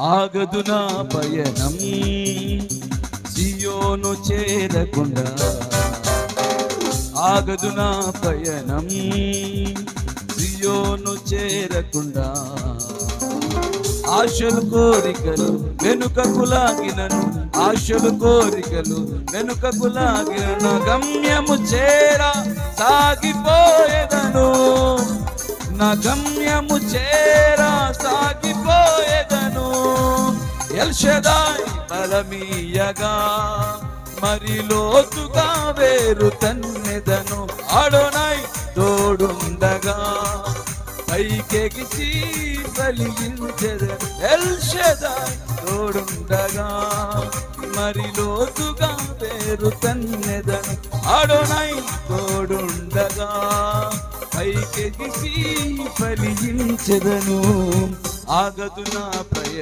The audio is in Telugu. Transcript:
ఆగదు నా పయనం. సియోను చేరకుండా ఆగదు నా పయనం. సియోను చేరకుండా ఆశలు కోరికలు వెనుకకు లాగినను. ఆశలు కోరికలు వెనుకకు లాగిన గమ్యము చేర సాగిపోయేదను. నా గమ్యము చేర సాగిపోయేదను ఎల్షదాయ్ బలమీయగా మరి లోతుగా వేరు తన్నెదను ఆడోనై తోడుండగా. పైకెగిసి ఫలించెదను ఎల్షదాయ్ తోడుండగా మరి లోతుగా వేరు తన్నెదను ఆడోనై తోడుండగా. పైకెగిసి ఫలించెదను ఆగదు నా ప్రయ